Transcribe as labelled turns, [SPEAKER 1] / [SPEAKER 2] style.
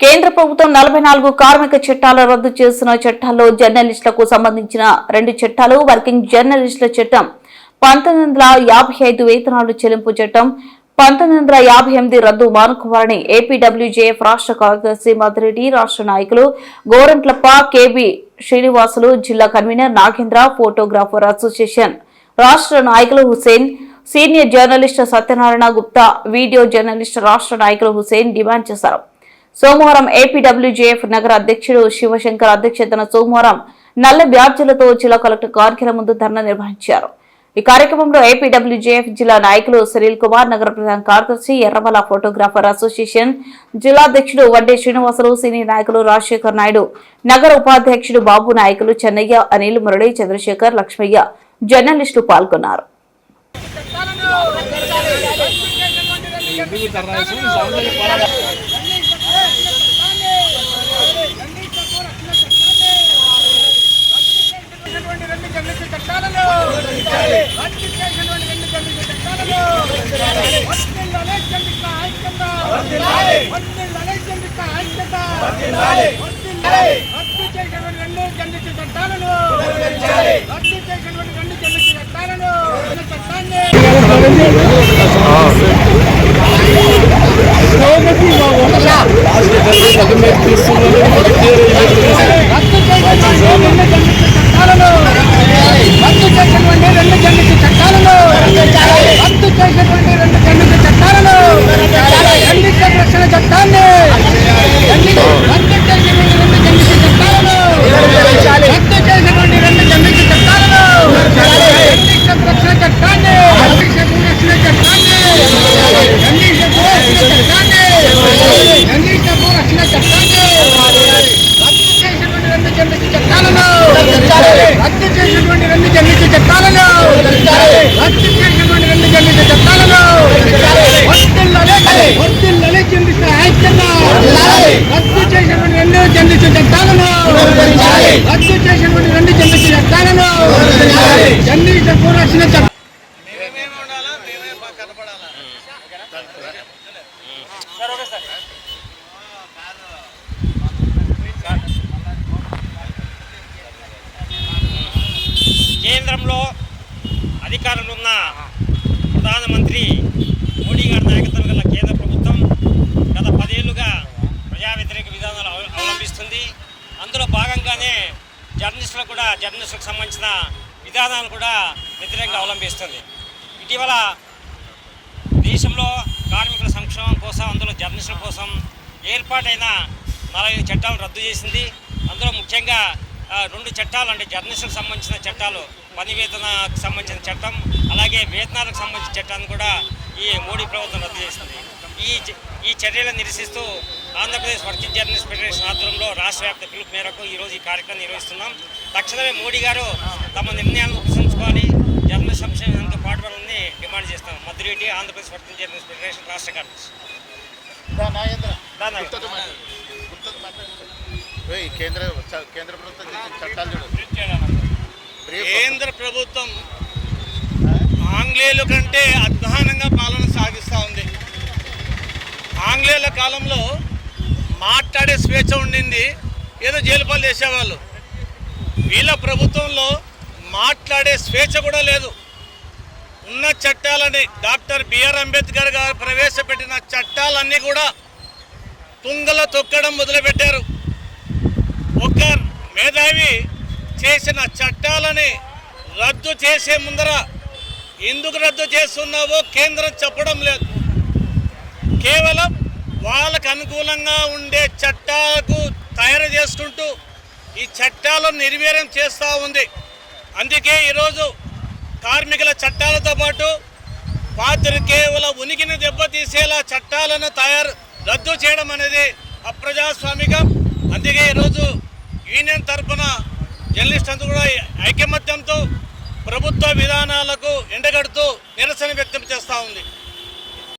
[SPEAKER 1] కేంద్ర ప్రభుత్వం నలభై నాలుగు కార్మిక చట్టాలు రద్దు చేసిన చట్టాల్లో జర్నలిస్టులకు సంబంధించిన రెండు చట్టాలు వర్కింగ్ జర్నలిస్టుల చట్టం పంతొమ్మిది వందల యాభై ఐదు వేతనాలు చెల్లింపు చట్టం పంతొమ్మిది వందల యాభై ఎనిమిది రద్దు మానుకోవాలని ఏపీడబ్ల్యూజేఎఫ్ రాష్ట్ర కార్యదర్శి మధురెడ్డి రాష్ట్ర నాయకులు గోరంట్లప్ప కేబి శ్రీనివాసులు జిల్లా కన్వీనర్ నాగేంద్ర ఫోటోగ్రాఫర్ అసోసియేషన్ రాష్ట్ర నాయకులు Hussain senior journalist Satyanarayana Gupta video journalist రాష్ట్ర నాయకులు హుసేన్ డిమాండ్ చేశారు. సోమవారం ఏపీడబ్ల్యూజేఎఫ్ నగర అధ్యక్షుడు శివశంకర్ అధ్యక్షతన సోమవారం నల్ల బ్యాడ్జీలతో జిల్లా కలెక్టర్ కార్యాలయం ముందు ధర్నా నిర్వహించారు. ఈ కార్యక్రమంలో ఏపీడబ్ల్యూజేఎఫ్ జిల్లా నాయకులు సునీల్ కుమార్ నగర ప్రధాన కార్యదర్శి ఎర్రమల ఫోటోగ్రాఫర్ అసోసియేషన్ జిల్లా అధ్యక్షుడు వడ్డే శ్రీనివాసులు సీనియర్ నాయకులు రాజశేఖర్ నాయుడు నగర ఉపాధ్యక్షుడు బాబు నాయకులు చెన్నయ్య అనిల్ మురళి చంద్రశేఖర్ లక్ష్మయ్య జర్నలిస్టులు పాల్గొన్నారు.
[SPEAKER 2] చట్టాన్ని రద్దు చేసినటువంటి రెండు జన్మిత చట్టాలను రద్దు చేసినటువంటి రెండు జన్మిత చట్టాలను రద్దు చేసినటువంటి రెండు జన్మిత చట్టాలను జన్మిత రక్షణ చట్టాన్ని జన్మిత- రద్దు చేసినటువంటి రెండు జన్మిత చట్టాలను రద్దు చేసినటువంటి రెండు జన్మిత చట్టాలను జన్మిత రక్షణ చట్టాన్ని జన్మిత రక్షణ చట్టాన్ని జన్మిత రక్షణ చట్టాన్ని జన్మిత రక్షణ చట్టాన్ని రద్దు చేసినటువంటి రెండు జన్మిత చట్టాలను రద్దు చేసినటువంటి రెండు జన్మిత చట్టాలను రద్దు చేసినటువంటి రెండు జన్మిత చట్టాలను వర్తిల్లలే వర్తిల్లలే జన్మిత ఐక్యత రద్దు చేసినటువంటి రెండు జన్మిత చట్టాలను రద్దు చేసినటువంటి రెండు జన్మిత చట్టాలను జన్మిత పూరక్షణ చట్టం
[SPEAKER 3] కేంద్రంలో అధికారంలో ఉన్న ప్రధానమంత్రి మోడీ గారి నాయకత్వం గల కేంద్ర ప్రభుత్వం గత పదేళ్ళుగా ప్రజా వ్యతిరేక విధానాలు అవ- అవలంబిస్తుంది. అందులో భాగంగానే జర్నలిస్టులకు కూడా జర్నలిస్టులకు సంబంధించిన విధానాలు కూడా వ్యతిరేకంగా అవలంబిస్తుంది. ఇటీవల దేశంలో కార్మికుల సంక్షేమం కోసం అందులో జర్నలిస్టుల కోసం ఏర్పాటైన నలభై చట్టాలను రద్దు చేసింది. అందులో ముఖ్యంగా రెండు చట్టాలు అంటే జర్నలిస్టులకు సంబంధించిన చట్టాలు పని వేతనకు సంబంధించిన చట్టం అలాగే వేతనాలకు సంబంధించిన చట్టాన్ని కూడా ఈ మోడీ ప్రభుత్వం రద్దు చేసింది. ఈ ఈ చర్యలను నిరసిస్తూ ఆంధ్రప్రదేశ్ వర్కింగ్ జర్నలిస్ట్ ఫెడరేషన్ ఆధ్వర్యంలో రాష్ట్ర వ్యాప్త పిలుపు మేరకు ఈరోజు ఈ కార్యక్రమం నిర్వహిస్తున్నాం. తక్షణమే మోడీ గారు తమ నిర్ణయాలను ఉపసంచుకోవాలి జర్నలిస్ట్ సంక్షేమానికి పాటుపడాలని డిమాండ్ చేస్తాం Madhu Reddy Andhra Pradesh working journalist federation రాష్ట్ర కార్యదర్శి. దాని
[SPEAKER 4] ఏయ్, కేంద్ర చ- కేంద్ర ప్రభుత్వం చేసిన చట్టాలు చూడు బ్రీఫ్
[SPEAKER 5] కేంద్ర ప్రభుత్వం ఆంగ్లేయుల కంటే అధ్వానంగా పాలన సాగిస్తూ ఉంది. ఆంగ్లేయుల కాలంలో మాట్లాడే స్వేచ్ఛ ఉండింది. ఏదో జైలుపాలు చేసేవాళ్ళు. వీళ్ళ ప్రభుత్వంలో మాట్లాడే స్వేచ్ఛ కూడా లేదు. ఉన్న చట్టాలని డాక్టర్ బిఆర్ అంబేద్కర్ గారు ప్రవేశపెట్టిన చట్టాలన్నీ కూడా తుంగల తొక్కడం మొదలుపెట్టారు. ఒక మేధావి చేసిన చట్టాలని రద్దు చేసే ముందర ఎందుకు రద్దు చేస్తున్నావో కేంద్రం చెప్పడం లేదు. కేవలం వాళ్ళకు అనుకూలంగా ఉండే చట్టాలకు తయారు చేసుకుంటూ ఈ చట్టాలను నిర్వీర్యం చేస్తూ ఉంది. అందుకే ఈరోజు కార్మికుల చట్టాలతో పాటు పాత్రికేయుల ఉనికిని దెబ్బతీసేలా చట్టాలను తయారు రద్దు చేయడం అనేది అప్రజాస్వామికం. అందుకే ఈరోజు యూనియన్ తరఫున జర్నలిస్ట్ అంతా కూడా ఐకమత్యంతో ప్రభుత్వ విధానాలకు ఎండగడుతూ నిరసన వ్యక్తం చేస్తూ ఉంది.